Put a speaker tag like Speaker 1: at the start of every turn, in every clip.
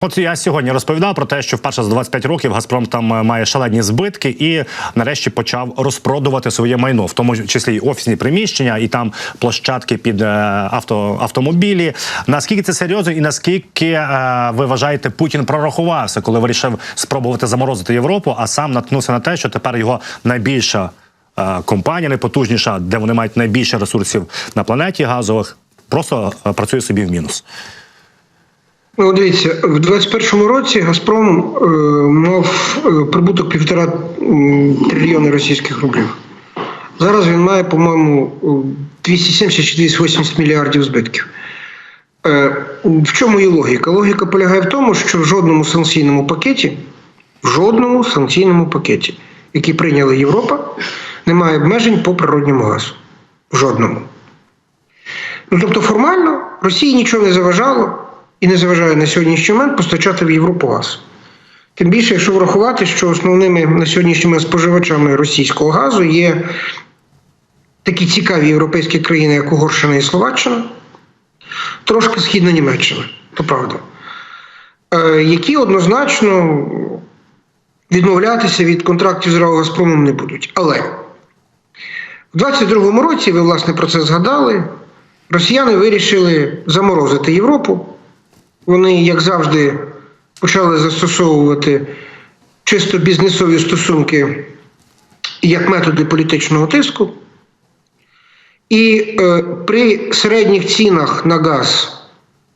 Speaker 1: От я сьогодні розповідав про те, що вперше за 25 років Газпром там е, має шалені збитки і нарешті почав розпродувати своє майно, в тому числі і офісні приміщення, і там площадки під е, авто, автомобілі. Наскільки це серйозно, і наскільки е, ви вважаєте, Путін прорахувався, коли вирішив спробувати заморозити Європу, а сам наткнувся на те, що тепер його найбільша компанія, найпотужніша, де вони мають найбільше ресурсів на планеті газових, просто працює собі в мінус.
Speaker 2: Ну, дивіться, в 21-му році Газпром е, мав е, прибуток півтора трильйони російських рублів. Зараз він має, по-моєму, е, 270 чи 280 мільярдів збитків. Е, в чому є логіка? Логіка полягає в тому, що в жодному санкційному пакеті, в жодному санкційному пакеті, який прийняла Європа, немає обмежень по природньому газу. В жодному. Ну, тобто, формально Росії нічого не заважало і не заважає на сьогоднішній момент постачати в Європу газ. Тим більше, якщо врахувати, що основними на сьогоднішній споживачами російського газу є такі цікаві європейські країни, як Угорщина і Словаччина, трошки Східна Німеччина, то правда, е, які однозначно відмовлятися від контрактів з РАО Газпромом не будуть. Але в 22-му році, ви власне про це згадали, росіяни вирішили заморозити Європу. Вони, як завжди, почали застосовувати чисто бізнесові стосунки як методи політичного тиску. І е, при середніх цінах на газ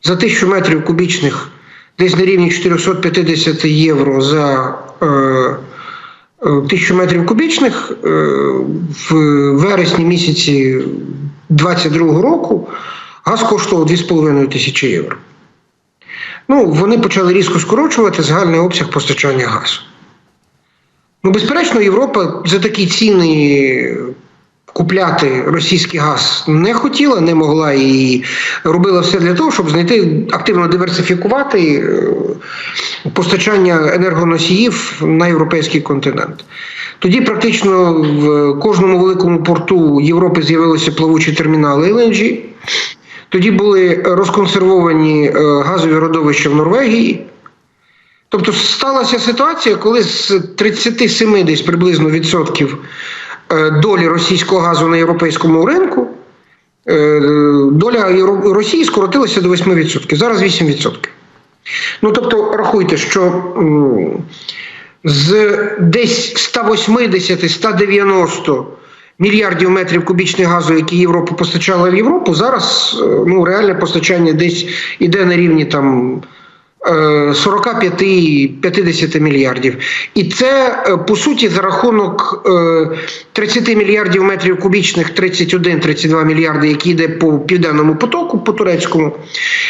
Speaker 2: за тисячу метрів кубічних десь на рівні 450 євро за е, е, тисячу метрів кубічних е, в вересні місяці 22 року газ коштував 2,5 тисячі євро. Ну, вони почали різко скорочувати загальний обсяг постачання газу. Ну, безперечно, Європа за такі ціни купляти російський газ не хотіла, не могла і робила все для того, щоб знайти активно диверсифікувати е, постачання енергоносіїв на європейський континент. Тоді практично в кожному великому порту Європи з'явилися плавучі термінали LNG. Тоді були розконсервовані е, газові родовища в Норвегії. Тобто сталася ситуація, коли з 37 десь приблизно відсотків е, долі російського газу на європейському ринку, е, доля Росії скоротилася до 8%. Зараз 8%. Ну тобто, рахуйте, що з десь 180-190 мільярдів метрів кубічних газу, які Європа постачала в Європу, зараз е, ну, реальне постачання десь іде на рівні там. е, 45-50 мільярдів. І це е, по суті за рахунок е, 30 мільярдів метрів кубічних, 31-32 мільярди, які йде по південному потоку, по турецькому,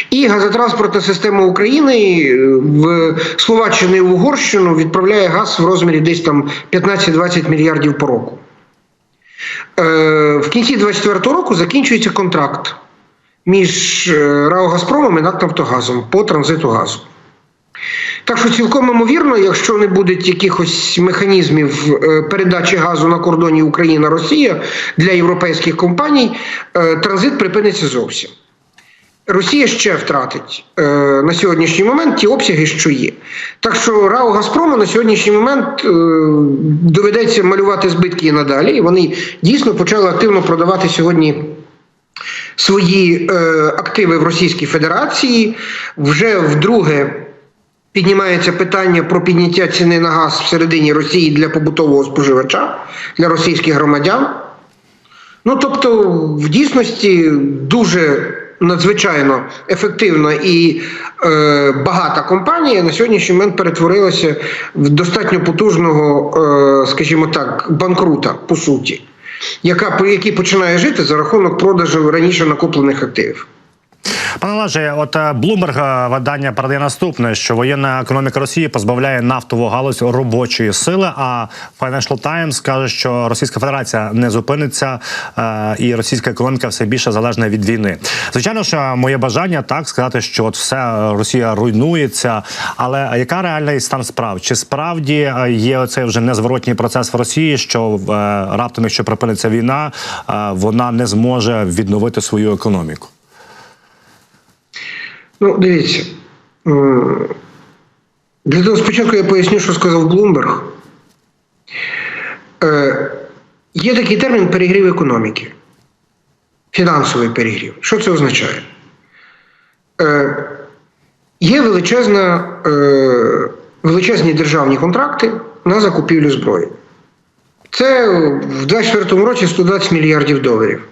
Speaker 2: і газотранспортна система України е, в Словаччину і в Угорщину відправляє газ в розмірі десь там 15-20 мільярдів по року. Е, В кінці 2024 року закінчується контракт між е, РАО Газпромом і НАК Нафтогазом по транзиту газу. Так що цілком ймовірно, якщо не буде якихось механізмів е, передачі газу на кордоні Україна-Росія для європейських компаній, транзит припиниться зовсім. Росія ще втратить е, на сьогоднішній момент ті обсяги, що є. Так що РАО Газпрому на сьогоднішній момент е, доведеться малювати збитки і надалі. І вони дійсно почали активно продавати сьогодні свої е, активи в Російській Федерації. Вже вдруге піднімається питання про підняття ціни на газ всередині Росії для побутового споживача, для російських громадян. Ну тобто, в дійсності дуже надзвичайно ефективна і е, багата компанія на сьогоднішній момент перетворилася в достатньо потужного, е, скажімо так, банкрута по суті, яка який починає жити за рахунок продажу раніше накоплених активів.
Speaker 1: Пане Олеже, от е, Блумберг е, видання передає наступне, що воєнна економіка Росії позбавляє нафтову галузь робочої сили. А Financial Times каже, що Російська Федерація не зупиниться, е, і російська економіка все більше залежна від війни. Звичайно, що моє бажання так сказати, що от все е, Росія руйнується. Але яка реальний стан справ? Чи справді є оцей вже незворотній процес в Росії, що раптом, якщо припиниться війна, вона не зможе відновити свою економіку?
Speaker 2: Ну, дивіться, Для того спочатку я поясню, що сказав Блумберг. Е, є такий термін перегрів економіки. Фінансовий перегрів. Що це означає? Е, є величезна, е, величезні державні контракти на закупівлю зброї. Це в 2024 році 120 мільярдів доларів,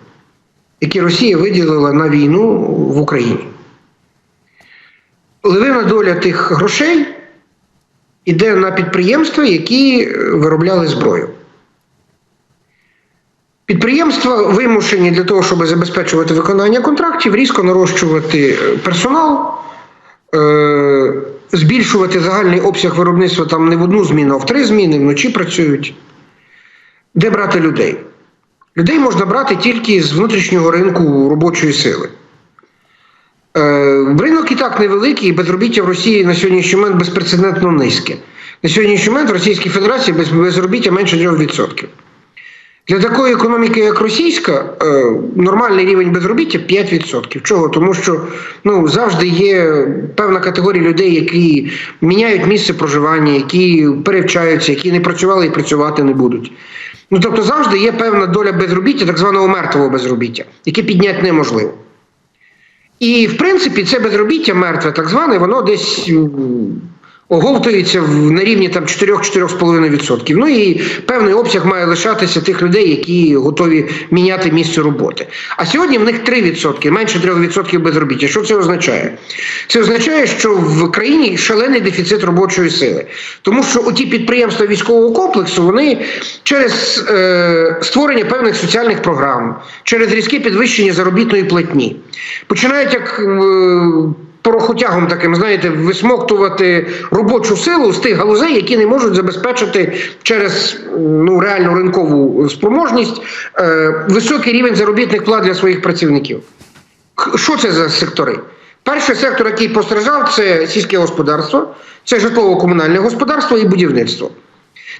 Speaker 2: які Росія виділила на війну в Україні. Левина доля тих грошей йде на підприємства, які е, виробляли зброю. Підприємства вимушені для того, щоб забезпечувати виконання контрактів, різко нарощувати е, персонал, е, збільшувати загальний обсяг виробництва там не в одну зміну, а в три зміни, вночі працюють. Де брати людей? Людей можна брати тільки з внутрішнього ринку робочої сили. Е, Ринок і так невеликий, і безробіття в Росії на сьогоднішній момент безпрецедентно низьке. На сьогоднішній момент в Російській Федерації безробіття менше 3%. Для такої економіки, як російська, е, нормальний рівень безробіття 5%. Чого? Тому що ну, завжди є певна категорія людей, які міняють місце проживання, які перевчаються, які не працювали і працювати не будуть. Ну тобто завжди є певна доля безробіття, так званого мертвого безробіття, яке підняти неможливо. І, в принципі, це безробіття мертве, так зване, воно десь оговтується на рівні там 4-4,5%. Ну і певний обсяг має лишатися тих людей, які готові міняти місце роботи. А сьогодні в них 3%, менше 3% безробіття. Що це означає? Це означає, що в країні шалений дефіцит робочої сили. Тому що оті підприємства військового комплексу вони через е, створення певних соціальних програм, через різке підвищення заробітної платні починають як. Е, порохотягом таким, знаєте, висмоктувати робочу силу з тих галузей, які не можуть забезпечити через ну, реальну ринкову спроможність е, високий рівень заробітних плат для своїх працівників. Що це за сектори? Перший сектор, який постраждав, це сільське господарство, це житлово-комунальне господарство і будівництво.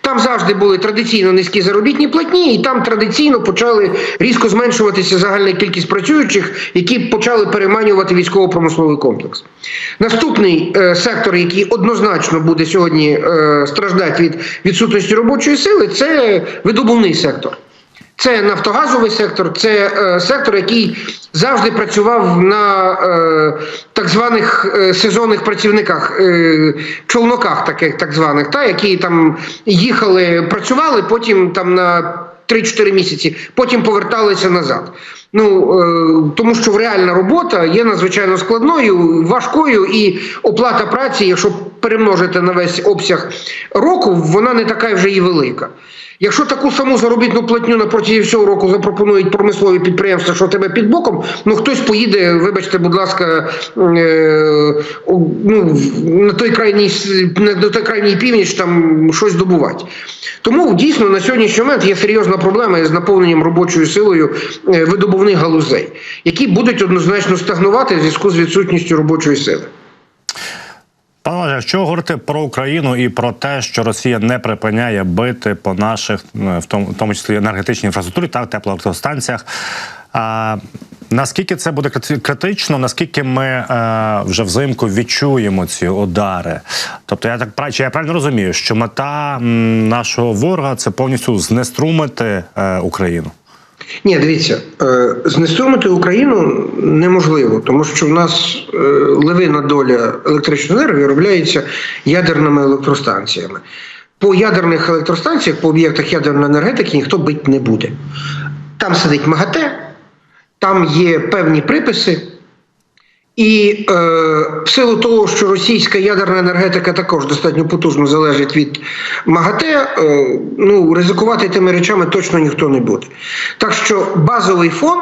Speaker 2: Там завжди були традиційно низькі заробітні платні, і там традиційно почали різко зменшуватися загальна кількість працюючих, які почали переманювати військово-промисловий комплекс. Наступний е, сектор, який однозначно буде сьогодні е, страждати від відсутності робочої сили, це видобувний сектор. Це нафтогазовий сектор, це е, сектор, який завжди працював на е, так званих е, сезонних працівниках, е, човноках, таких так званих, та, які там їхали, працювали, потім там на 3-4 місяці, потім поверталися назад. Ну е, тому що реальна робота є надзвичайно складною, важкою, і оплата праці, якщо перемножити на весь обсяг року, вона не така вже і велика. Якщо таку саму заробітну платню на протязі всього року запропонують промислові підприємства, що тебе під боком, ну хтось поїде, вибачте, будь ласка, е, ну, на той крайній на той крайній північ там щось добувати. Тому дійсно на сьогоднішній момент є серйозна проблема з наповненням робочою силою е, видобувних галузей, які будуть однозначно стагнувати в зв'язку з відсутністю робочої сили.
Speaker 1: Пане якщо говорити про Україну і про те, що Росія не припиняє бити по наших, в тому, в тому числі енергетичній інфраструктурі та теплоелектростанціях. А, наскільки це буде крити- критично? Наскільки ми е, вже взимку відчуємо ці удари? Тобто, я так чи я правильно розумію, що мета нашого ворога це повністю знеструмити е, Україну?
Speaker 2: Ні, дивіться, е, знеструмити Україну неможливо, тому що в нас е, левина доля електричної енергії виробляється ядерними електростанціями. По ядерних електростанціях, по об'єктах ядерної енергетики ніхто бити не буде. Там сидить МАГАТЕ, там є певні приписи. І е, в силу того, що російська ядерна енергетика також достатньо потужно залежить від МАГАТЕ, е, ну ризикувати тими речами точно ніхто не буде. Так що базовий фон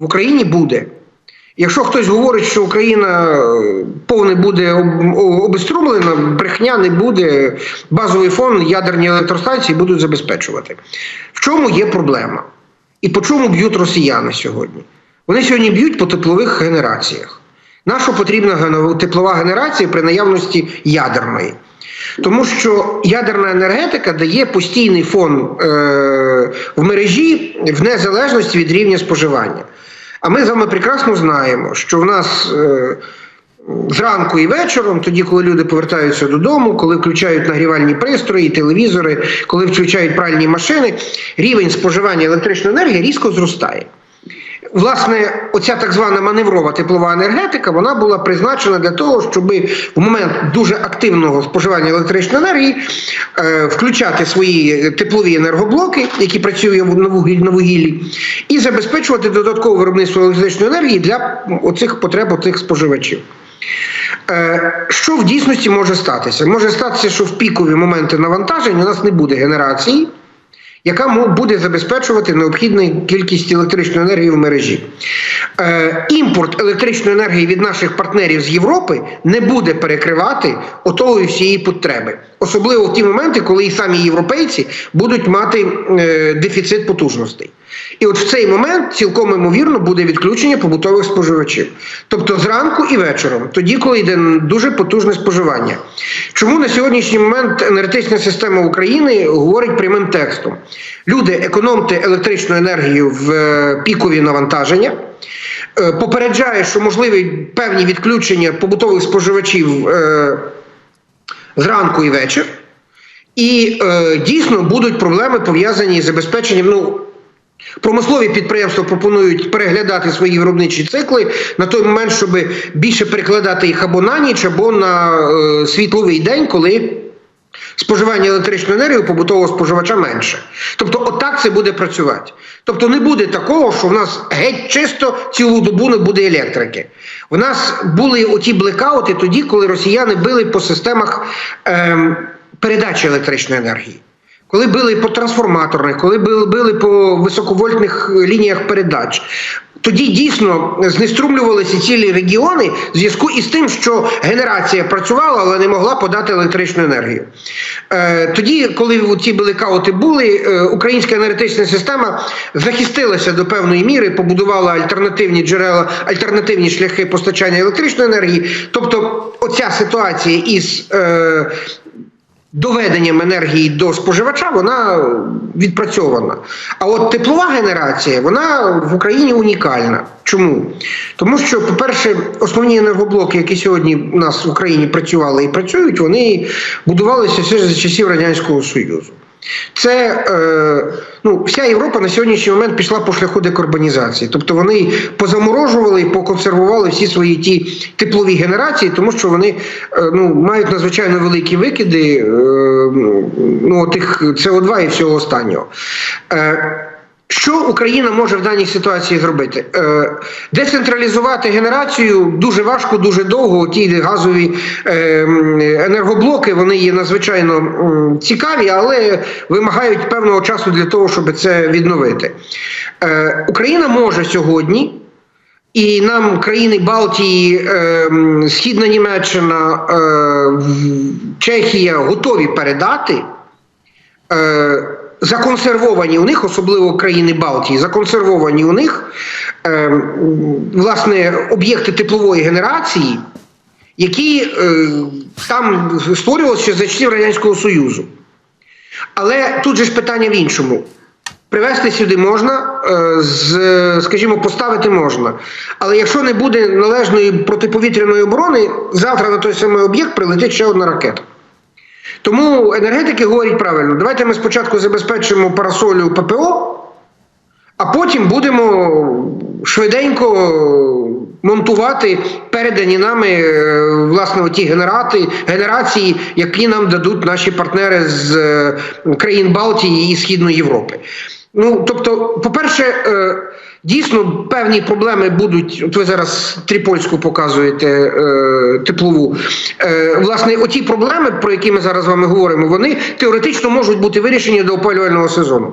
Speaker 2: в Україні буде. Якщо хтось говорить, що Україна е, повне буде об- обеструмлена, брехня не буде. Базовий фон ядерні електростанції будуть забезпечувати. В чому є проблема? І по чому б'ють росіяни сьогодні? Вони сьогодні б'ють по теплових генераціях. Нащо потрібна теплова генерація при наявності ядерної? Тому що ядерна енергетика дає постійний фон е, в мережі в незалежності від рівня споживання. А ми з вами прекрасно знаємо, що в нас е, зранку і вечором, тоді, коли люди повертаються додому, коли включають нагрівальні пристрої, телевізори, коли включають пральні машини, рівень споживання електричної енергії різко зростає. Власне, оця так звана маневрова теплова енергетика, вона була призначена для того, щоб в момент дуже активного споживання електричної енергії е, включати свої теплові енергоблоки, які працюють на вугіллі, на вугіллі, і забезпечувати додаткове виробництво електричної енергії для оцих потреб оцих споживачів. Е, Що в дійсності може статися? Може статися, що в пікові моменти навантажень у нас не буде генерації, яка буде забезпечувати необхідну кількість електричної енергії в мережі. Е, імпорт електричної енергії від наших партнерів з Європи не буде перекривати отої всієї потреби, особливо в ті моменти, коли і самі європейці будуть мати е, дефіцит потужностей. І от в цей момент цілком ймовірно буде відключення побутових споживачів, тобто зранку і вечором, тоді, коли йде дуже потужне споживання. Чому на сьогоднішній момент енергетична система України говорить прямим текстом: люди, економте електричну енергію в е, пікові навантаження. Е, Попереджає, що можливі певні відключення побутових споживачів е, зранку і вечір, і е, дійсно будуть проблеми пов'язані з забезпеченням. Ну, Промислові підприємства пропонують переглядати свої виробничі цикли на той момент, щоб більше перекладати їх або на ніч, або на е, світловий день, коли споживання електричної енергії у побутового споживача менше. Тобто, отак це буде працювати. Тобто, не буде такого, що в нас геть чисто цілу добу не буде електрики. В нас були оті блекаути тоді, коли росіяни били по системах ем, передачі електричної енергії. Коли били по трансформаторних, коли били, били по високовольтних лініях передач, тоді дійсно знеструмлювалися цілі регіони в зв'язку із тим, що генерація працювала, але не могла подати електричну енергію. Е, тоді, коли ці блекаути були, е, українська енергетична система захистилася до певної міри, побудувала альтернативні джерела, альтернативні шляхи постачання електричної енергії. Тобто, оця ситуація із е, доведенням енергії до споживача вона відпрацьована. А от теплова генерація вона в Україні унікальна. Чому? Тому що, по-перше, основні енергоблоки, які сьогодні у нас в Україні працювали і працюють, вони будувалися ще за часів Радянського Союзу. Це е, ну, вся Європа на сьогоднішній момент пішла по шляху декарбонізації. Тобто вони позаморожували і поконсервували всі свої ті теплові генерації, тому що вони е, ну, мають надзвичайно великі викиди е, ну, тих СО2 і всього останнього. Що Україна може в даній ситуації зробити? Е, децентралізувати генерацію дуже важко, дуже довго. Ті газові е, енергоблоки вони є надзвичайно цікаві, але вимагають певного часу для того, щоб це відновити. Е, Україна може сьогодні. І нам країни Балтії, Східна Німеччина, Чехія готові передати законсервовані у них, особливо країни Балтії, законсервовані у них е, власне об'єкти теплової генерації, які е, там створювалися ще за часів Радянського Союзу. Але тут же ж питання в іншому. Привезти сюди можна, е, з, скажімо, поставити можна. Але якщо не буде належної протиповітряної оборони, завтра на той самий об'єкт прилетить ще одна ракета. Тому енергетики говорять правильно: давайте ми спочатку забезпечимо парасолю ППО, а потім будемо швиденько монтувати передані нами е, власне ті генерати, генерації, які нам дадуть наші партнери з е, країн Балтії і Східної Європи. Ну, тобто, по-перше, е, дійсно певні проблеми будуть. От ви зараз Трипольську показуєте е, теплову. Е, власне, оті проблеми, про які ми зараз з вами говоримо, вони теоретично можуть бути вирішені до опалювального сезону.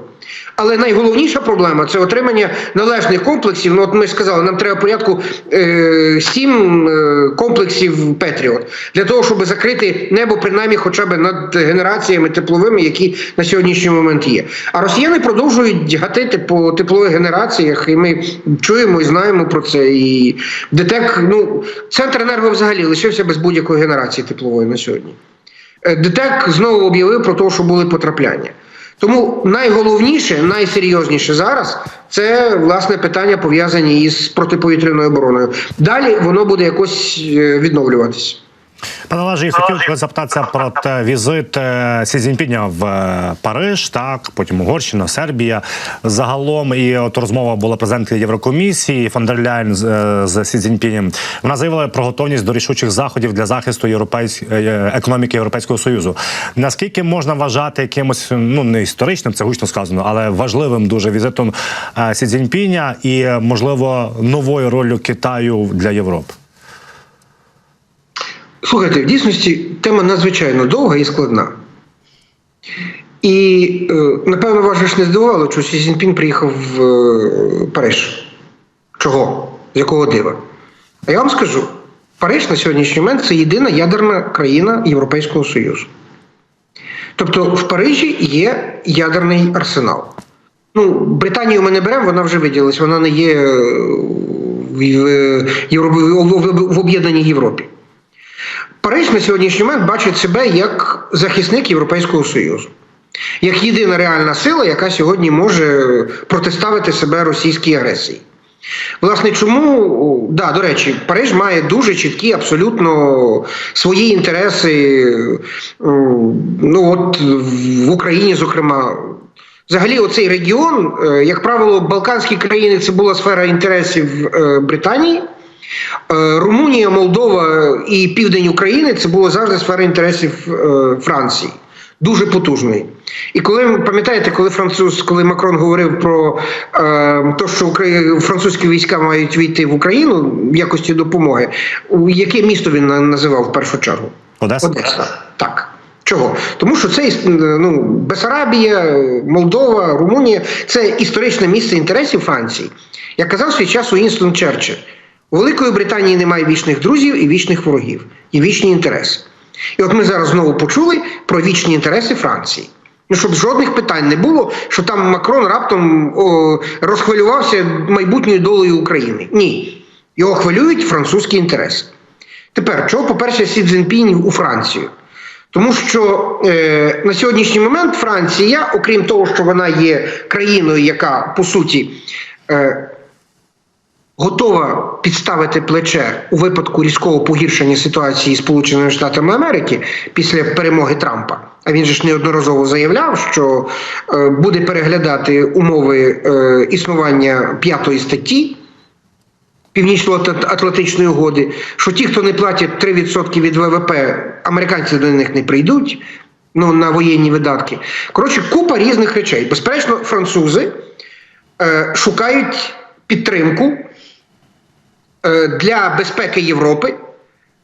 Speaker 2: Але найголовніша проблема це отримання належних комплексів. Ну, от ми сказали, нам треба порядку е, е, комплексів Петріот для того, щоб закрити небо, принаймні, хоча б над генераціями тепловими, які на сьогоднішній момент є. А росіяни продовжують гатити по теплових генераціях, і ми чуємо і знаємо про це. І ДТЕК, ну центр енерго взагалі лишився без будь-якої генерації теплової на сьогодні. Е, ДТЕК знову об'явив про те, що були потрапляння. Тому найголовніше, найсерйозніше зараз це власне питання пов'язані із протиповітряною обороною. Далі воно буде якось е, відновлюватись.
Speaker 1: Пане Олеже, я хотів запитатися про те візит е, Сі Цзіньпіня в е, Париж, так потім Угорщина, Сербія. Загалом і от розмова була президентки Єврокомісії фон дер Ляйн з, е, з Сі Цзіньпінем. Вона заявила про готовність до рішучих заходів для захисту європейсь... е, економіки Європейського союзу. Наскільки можна вважати якимось ну не історичним, це гучно сказано, але важливим дуже візитом Сі Цзіньпіня і можливо новою ролью Китаю для Європи?
Speaker 2: Слухайте, в дійсності тема надзвичайно довга і складна. І, е, напевно, вас ж не здивувало, що Сі Цзіньпін приїхав в е, Париж. Чого? З якого дива? А я вам скажу: Париж на сьогоднішній момент це єдина ядерна країна Європейського Союзу. Тобто в Парижі є ядерний арсенал. Ну, Британію ми не беремо, вона вже виділилась, вона не є е, в, в, Євро- в, в об'єднаній Європі. Париж на сьогоднішній момент бачить себе як захисник Європейського Союзу, як єдина реальна сила, яка сьогодні може протиставити себе російській агресії. Власне, чому, да, до речі, Париж має дуже чіткі, абсолютно свої інтереси. Ну, от в Україні, зокрема, Взагалі, оцей регіон, е, як правило, Балканські країни це була сфера інтересів е, Британії. Е, Румунія, Молдова і Південь України це було завжди сфера інтересів е, Франції. Дуже потужної. І коли пам'ятаєте, коли француз, коли Макрон говорив про е, те, що Украї... французькі війська мають війти в Україну в якості допомоги, у яке місто він називав в першу чергу?
Speaker 1: Одеса?
Speaker 2: Одеса. Так. Чого? Тому що це ну, Бесарабія, Молдова, Румунія це історичне місце інтересів Франції. Як казав свій час Уінстон Черчилль, Великої Британії немає вічних друзів і вічних ворогів, і вічні інтереси. І от ми зараз знову почули про вічні інтереси Франції. Ну, щоб жодних питань не було, що там Макрон раптом о, розхвилювався майбутньою долею України. Ні. Його хвилюють французькі інтереси. Тепер, чого, по-перше, Сі Цзіньпінь у Францію? Тому що е, на сьогоднішній момент Франція, окрім того, що вона є країною, яка по суті е, готова підставити плече у випадку різкого погіршення ситуації Сполученими Штатами Америки після перемоги Трампа. А він же ж неодноразово заявляв, що е, буде переглядати умови е, існування п'ятої статті. Північно-Атлантичної угоди, що ті, хто не платять 3% від ВВП, американці до них не прийдуть ну, на воєнні видатки. Коротше, купа різних речей. Безперечно, французи е, шукають підтримку для безпеки Європи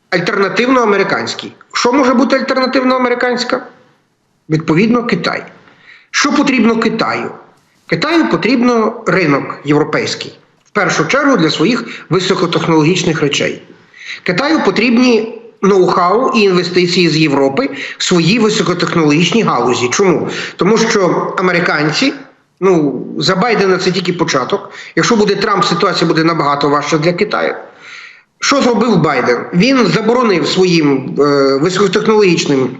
Speaker 2: альтернативно американській. Що може бути альтернативно американська? Відповідно, Китай. Що потрібно Китаю? Китаю потрібно ринок європейський. В першу чергу для своїх високотехнологічних речей. Китаю потрібні ноу-хау і інвестиції з Європи в свої високотехнологічні галузі. Чому? Тому що американці, ну за Байдена це тільки початок. Якщо буде Трамп, ситуація буде набагато важча для Китаю. Що зробив Байден? Він заборонив своїм е, високотехнологічним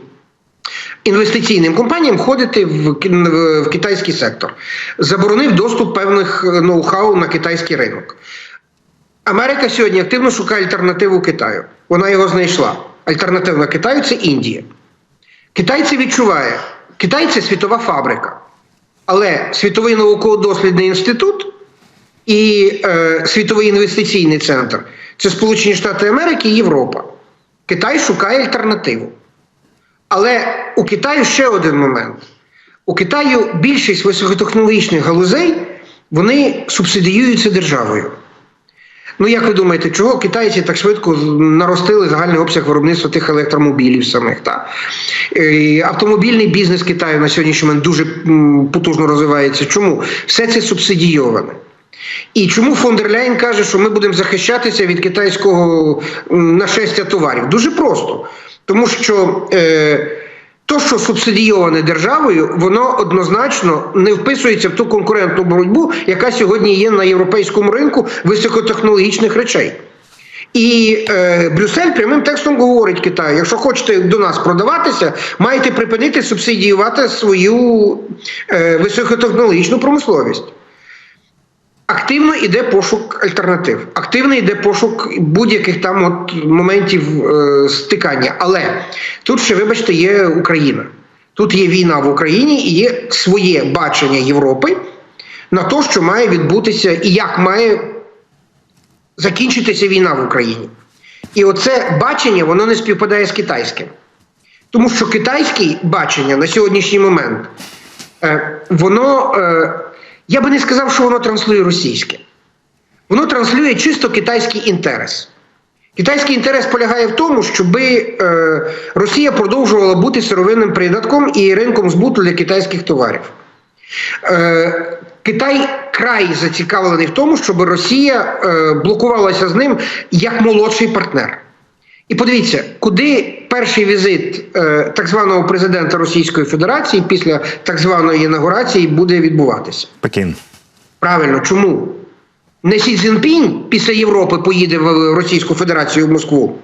Speaker 2: інвестиційним компаніям входити в, в в китайський сектор, заборонив доступ певних е, ноу-хау на китайський ринок. Америка сьогодні активно шукає альтернативу Китаю. Вона його знайшла. Альтернативна Китаю це Індія. Китай це відчуває. Китай це світова фабрика. Але світовий науково-дослідний інститут і е, світовий інвестиційний центр це Сполучені Штати Америки і Європа. Китай шукає альтернативу. Але у Китаю ще один момент. У Китаю більшість високотехнологічних галузей вони субсидіюються державою. Ну, як ви думаєте, чого китайці так швидко наростили загальний обсяг виробництва тих електромобілів самих? Та? Е, Автомобільний бізнес Китаю на сьогоднішній момент дуже потужно розвивається. Чому? Все це субсидійоване. І чому фон дер Ляйн каже, що ми будемо захищатися від китайського нашестя товарів? Дуже просто. Тому що е, то, що субсидійоване державою, воно однозначно не вписується в ту конкурентну боротьбу, яка сьогодні є на європейському ринку високотехнологічних речей. І е, Брюссель прямим текстом говорить Китаю: якщо хочете до нас продаватися, маєте припинити субсидіювати свою е, високотехнологічну промисловість. Активно йде пошук альтернатив, активно йде пошук будь-яких там от моментів е, стикання. Але тут ще, вибачте, є Україна. Тут є війна в Україні і є своє бачення Європи на те, що має відбутися і як має закінчитися війна в Україні. І оце бачення воно не співпадає з китайським. Тому що китайське бачення на сьогоднішній момент, е, воно, е, я би не сказав, що воно транслює російське. Воно транслює чисто китайський інтерес. Китайський інтерес полягає в тому, щоб е, Росія продовжувала бути сировинним придатком і ринком збуту для китайських товарів. Е, Китай край зацікавлений в тому, щоб Росія е, блокувалася з ним як молодший партнер. І подивіться, куди перший візит е, так званого президента Російської Федерації після так званої інаугурації буде відбуватися.
Speaker 1: Пекін.
Speaker 2: Правильно, чому? Не Сі Цзіньпінь після Європи поїде в Російську Федерацію в Москву,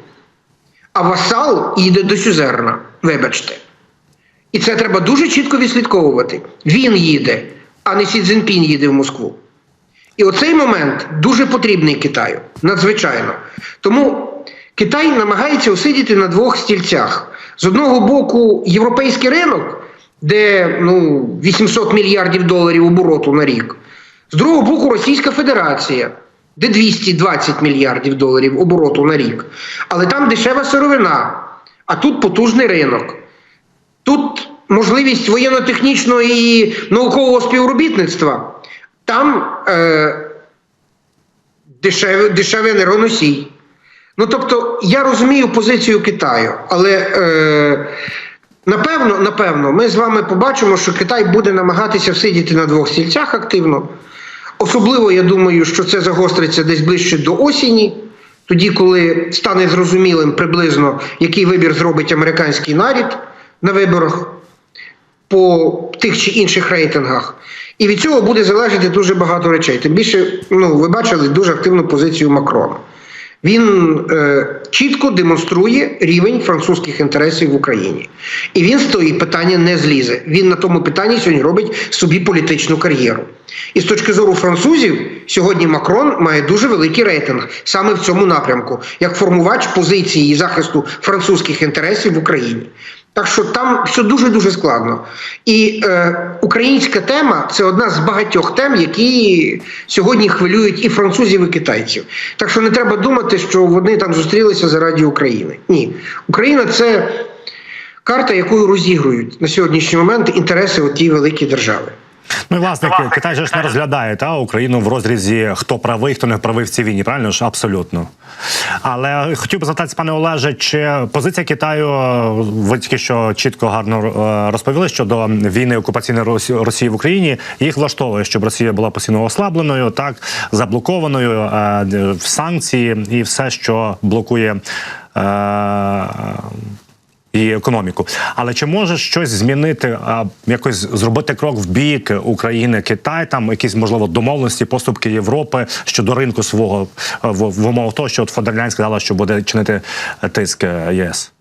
Speaker 2: а васал їде до Сюзерна, вибачте. І це треба дуже чітко відслідковувати. Він їде, а не Сі Цзіньпінь їде в Москву. І оцей момент дуже потрібний Китаю, надзвичайно. Тому Китай намагається усидіти на двох стільцях. З одного боку, європейський ринок, де ну, 800 мільярдів доларів обороту на рік. З другого боку, Російська Федерація, де 220 мільярдів доларів обороту на рік. Але там дешева сировина, а тут потужний ринок. Тут можливість воєнно-технічного і наукового співробітництва. Там е, дешевий, дешевий енергоносій. Ну тобто, я розумію позицію Китаю, але е, напевно, напевно, ми з вами побачимо, що Китай буде намагатися всидіти на двох стільцях активно. Особливо я думаю, що це загостриться десь ближче до осені, тоді, коли стане зрозумілим приблизно, який вибір зробить американський нарід на виборах по тих чи інших рейтингах. І від цього буде залежати дуже багато речей. Тим більше, ну, ви бачили дуже активну позицію Макрона. Він е, чітко демонструє рівень французьких інтересів в Україні. І він з тої питання не злізе. Він на тому питанні сьогодні робить собі політичну кар'єру. І з точки зору французів, сьогодні Макрон має дуже великий рейтинг саме в цьому напрямку, як формувач позиції і захисту французьких інтересів в Україні. Так що там все дуже дуже складно. І е, українська тема це одна з багатьох тем, які сьогодні хвилюють і французів, і китайців. Так що не треба думати, що вони там зустрілися заради України. Ні, Україна це карта, якою розігрують на сьогоднішній момент інтереси тієї великої держави.
Speaker 1: Ну і власне Китай же ж не розглядає та Україну в розрізі хто правий, хто не правий в цій війні. Правильно ж абсолютно. Але хотів би запитати, пане Олеже, чи позиція Китаю ви тільки що чітко гарно е, розповіли щодо війни окупаційної Росі- Росії в Україні. Їх влаштовує, щоб Росія була постійно ослабленою, так заблокованою е, в санкції і все, що блокує. І економіку. Але чи може щось змінити, а, якось зробити крок в бік України, Китай, там якісь можливо домовленості, поступки Європи щодо ринку свого в, в умовах того, що от Фондерлянь сказала, що буде чинити е, тиск е, ЄС?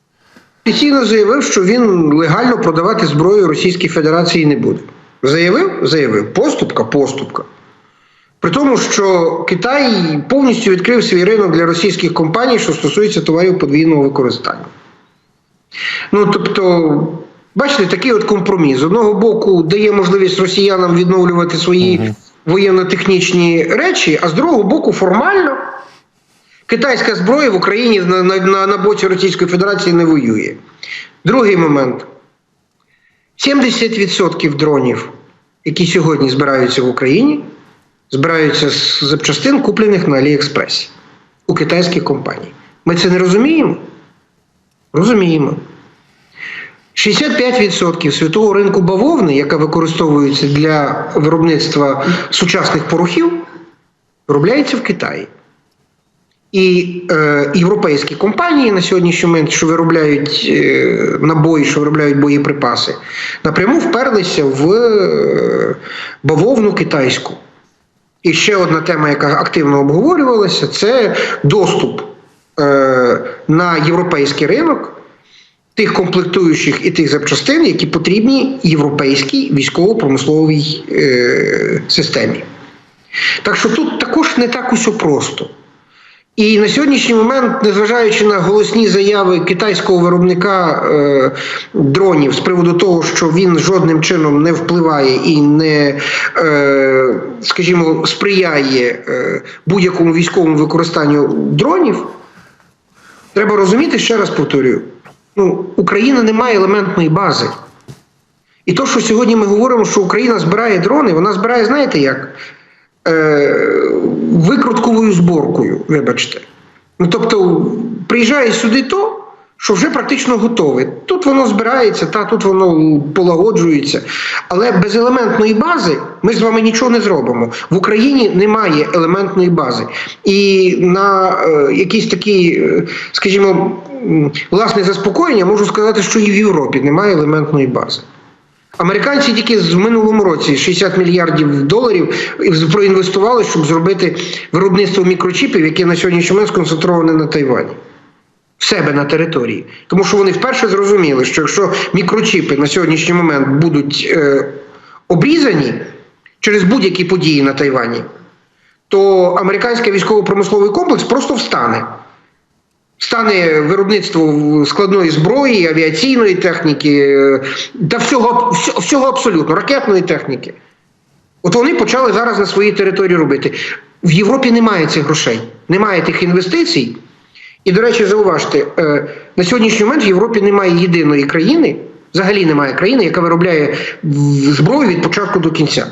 Speaker 2: Офіційно заявив, що він легально продавати зброю Російській Федерації не буде. Заявив? Заявив. Поступка, поступка. При тому, що Китай повністю відкрив свій ринок для російських компаній, що стосується товарів подвійного використання. Ну, тобто, бачите, такий от компроміс. З одного боку, дає можливість росіянам відновлювати свої воєнно-технічні речі, а з другого боку, формально китайська зброя в Україні на, на, на, на боці Російської Федерації не воює. Другий момент: 70% дронів, які сьогодні збираються в Україні, збираються з запчастин, куплених на Аліекспресі у китайських компаній. Ми це не розуміємо? Розуміємо. 65% світового ринку бавовни, яка використовується для виробництва сучасних порохів, виробляється в Китаї. І е, європейські компанії на сьогоднішній момент, що виробляють е, набої, що виробляють боєприпаси, напряму вперлися в е, бавовну китайську. І ще одна тема, яка активно обговорювалася, це доступ е, на європейський ринок тих комплектуючих і тих запчастин, які потрібні європейській військово-промисловій е, системі. Так що тут також не так усе просто. І на сьогоднішній момент, незважаючи на голосні заяви китайського виробника е, дронів з приводу того, що він жодним чином не впливає і не, е, скажімо, сприяє е, будь-якому військовому використанню дронів, треба розуміти, ще раз повторюю: ну, Україна не має елементної бази. І то, що сьогодні ми говоримо, що Україна збирає дрони, вона збирає, знаєте як? Е, викрутковою зборкою, вибачте. Ну, тобто, приїжджає сюди то, що вже практично готове. Тут воно збирається, та тут воно полагоджується. Але без елементної бази ми з вами нічого не зробимо. В Україні немає елементної бази. І на е, якісь такі, е, скажімо, власне заспокоєння можу сказати, що і в Європі немає елементної бази. Американці тільки з минулому році 60 мільярдів доларів проінвестували, щоб зробити виробництво мікрочіпів, яке на сьогоднішній момент сконцентроване на Тайвані. Себе на території. Тому що вони вперше зрозуміли, що якщо мікрочіпи на сьогоднішній момент будуть е, обрізані через будь-які події на Тайвані, то американський військово-промисловий комплекс просто встане. Стане виробництво складної зброї, авіаційної техніки е, та всього, всього абсолютно, ракетної техніки. От вони почали зараз на своїй території робити. В Європі немає цих грошей, немає тих інвестицій. І, до речі, зауважте, е, на сьогоднішній момент в Європі немає єдиної країни, взагалі немає країни, яка виробляє зброю від початку до кінця.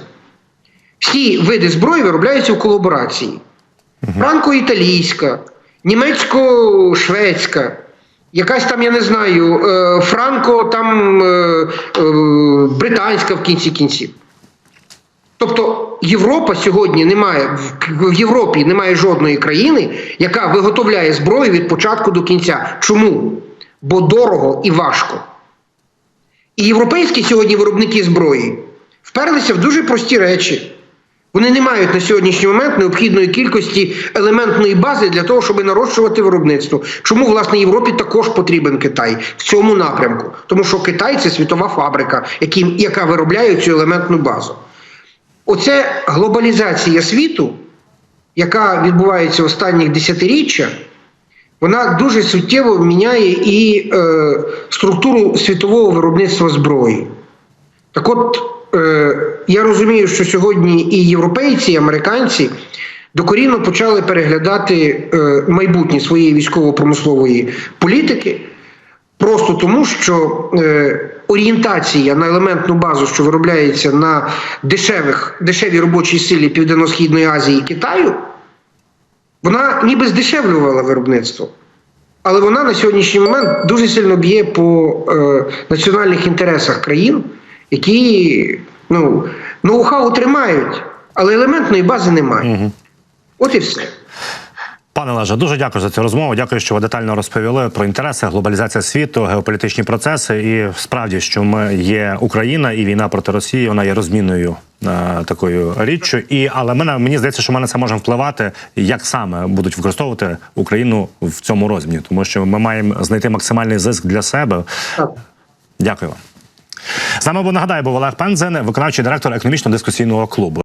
Speaker 2: Всі види зброї виробляються в колаборації. Франко-італійська, німецько-шведська, якась там, я не знаю, е, франко там е, британська в кінці кінців. Тобто Європа сьогодні немає в- Європі немає жодної країни, яка виготовляє зброю від початку до кінця. Чому? Бо дорого і важко. І європейські сьогодні виробники зброї вперлися в дуже прості речі. Вони не мають на сьогоднішній момент необхідної кількості елементної бази для того, щоб нарощувати виробництво. Чому власне Європі також потрібен Китай в цьому напрямку? Тому що Китай це світова фабрика, яка виробляє цю елементну базу. Оце глобалізація світу, яка відбувається останніх десятиріччя, вона дуже суттєво міняє і е, структуру світового виробництва зброї. Так от, е, я розумію, що сьогодні і європейці, і американці докорінно почали переглядати е, майбутнє своєї військово-промислової політики, просто тому, що е, орієнтація на елементну базу, що виробляється на дешевих, дешевій робочій силі Південно-Східної Азії і Китаю, вона ніби здешевлювала виробництво. Але вона на сьогоднішній момент дуже сильно б'є по е, національних інтересах країн, які ну, ноу-хау тримають, але елементної бази немає. От і все.
Speaker 1: Пане Леже, дуже дякую за цю розмову. Дякую, що ви детально розповіли про інтереси, глобалізація світу, геополітичні процеси. І справді, що ми є Україна і війна проти Росії, вона є розмінною е, такою річчю. І але мене мені здається, що ми на це можемо впливати, як саме будуть використовувати Україну в цьому розміні, тому що ми маємо знайти максимальний зиск для себе. Дякую вам. З нами бо нагадаю, був Олег Пензен, виконавчий директор економічно-дискусійного клубу.